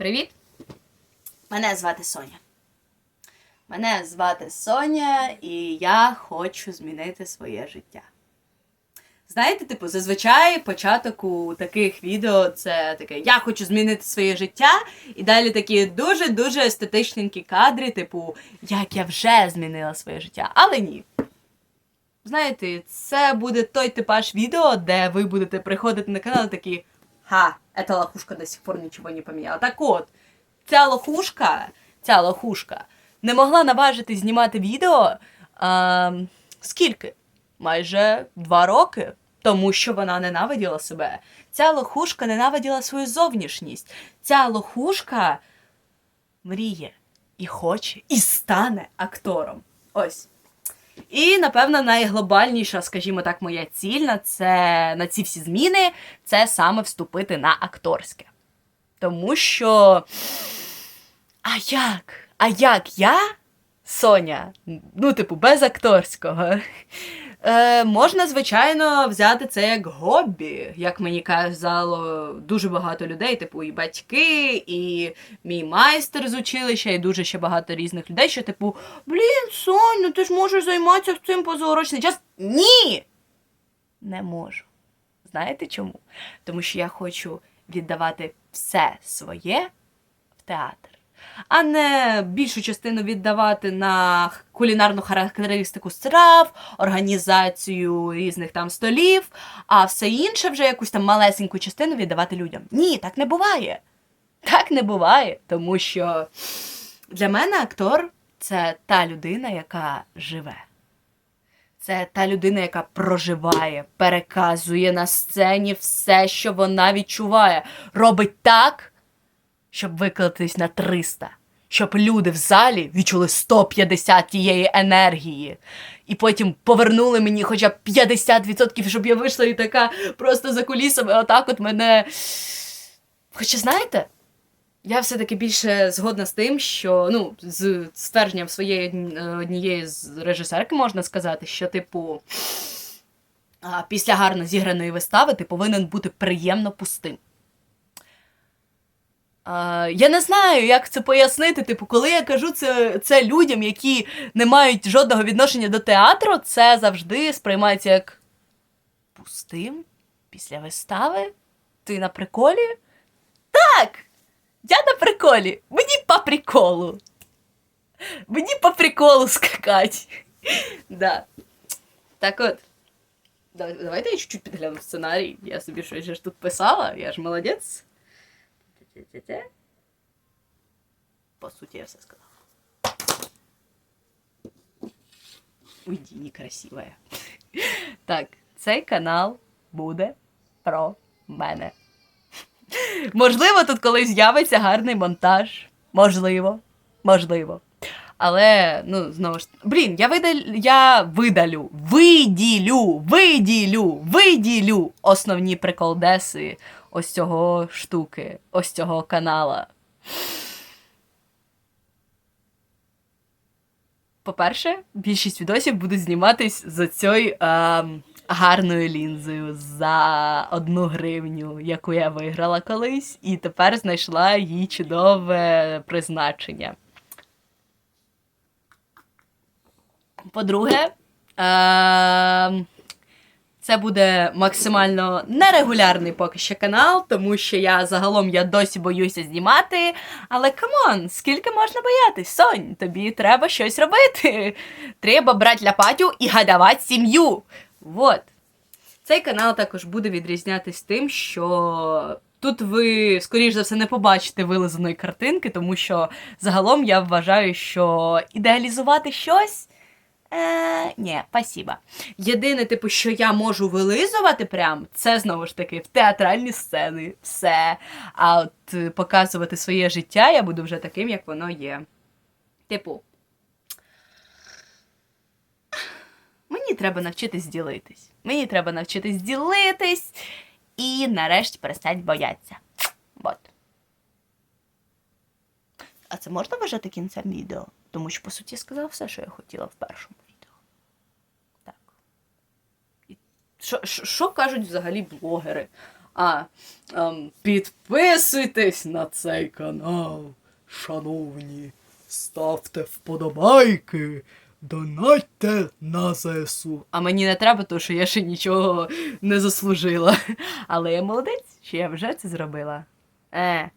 Привіт! Мене звати Соня. Мене звати Соня, і я хочу змінити своє життя. Знаєте, типу, зазвичай початок у таких відео це таке Я хочу змінити своє життя, і далі такі дуже-дуже естетичненькі кадри, типу, як я вже змінила своє життя. Але ні. Знаєте, це буде той типаж відео, де ви будете приходити на канал такі Ха, эта лохушка до сих пор нічого не поміняла. Так от, ця лохушка, ця лохушка не могла наважити знімати відео а, скільки? Майже два роки. Тому що вона ненавиділа себе. Ця лохушка ненавиділа свою зовнішність. Ця лохушка мріє і хоче, і стане актором. Ось. І, напевно, найглобальніша, скажімо так, моя ціль на це на ці всі зміни це саме вступити на акторське. Тому що. А як? А як я, Соня, ну, типу, без акторського, е, можна, звичайно, взяти це як хобі, як мені казало дуже багато людей, типу, і батьки, і мій майстер з училища, і дуже ще багато різних людей, що, типу, блін, Сонь, ти ж можеш займатися цим позаурочний час. Ні! Не можу. Знаєте чому? Тому що я хочу віддавати все своє в театр, а не більшу частину віддавати на кулінарну характеристику страв, організацію різних там столів, а все інше вже якусь там малесеньку частину віддавати людям. Ні, так не буває. Так не буває, тому що для мене актор це та людина, яка живе. Це та людина, яка проживає, переказує на сцені все, що вона відчуває. Робить так, щоб виклатись на 300. Щоб люди в залі відчули 150 тієї енергії. І потім повернули мені хоча б 50%, щоб я вийшла і така просто за кулісами, отак от мене. Хоча знаєте, я все-таки більше згодна з тим, що ну, з ствердженням своєї е, однієї з режисерки можна сказати, що, типу, після гарно зіграної вистави ти повинен бути приємно пустим. А, я не знаю, як це пояснити. Типу, коли я кажу це, це людям, які не мають жодного відношення до театру, це завжди сприймається як пустим після вистави? Ти на приколі? Так! Я на приколі. Мені по приколу. Мені по приколу скакать. Да. Так от. Давайте я чуть-чуть підгляну сценарій. Я собі щось ж тут писала, я ж молодець. По суті, я все сказала. Уйди, некрасивая. Так, цей канал буде про мене. Можливо, тут колись з'явиться гарний монтаж. Можливо. Можливо. Але, ну, знову ж. Блін, я видалю, я видалю, виділю, виділю, виділю основні приколдеси ось цього штуки, ось цього канала. По-перше, більшість відосів будуть зніматись за цією ем, гарною лінзою за одну гривню, яку я виграла колись, і тепер знайшла її чудове призначення. По-друге, ем, це буде максимально нерегулярний поки що канал, тому що я загалом я досі боюся знімати. Але камон, скільки можна боятись? Сонь, тобі треба щось робити. Треба брати лопатю і гадавати сім'ю. Вот. Цей канал також буде відрізнятись тим, що тут ви, скоріш за все, не побачите вилизаної картинки, тому що загалом я вважаю, що ідеалізувати щось. Е, ні, спасіба. Єдине, типу, що я можу вилизувати прям, це знову ж таки в театральні сцени. Все. А от е, показувати своє життя я буду вже таким, як воно є. Типу. Мені треба навчитись ділитись. Мені треба навчитись ділитись і нарешті перестать боятися. Вот. А це можна вважати кінцем відео? Тому що, по суті, я сказала все, що я хотіла в першому відео. Так. І що що кажуть взагалі блогери? А, ем, підписуйтесь на цей канал, шановні. Ставте вподобайки, донатьте на ЗСУ. А мені не треба, тому що я ще нічого не заслужила. Але я молодець, що я вже це зробила. Е,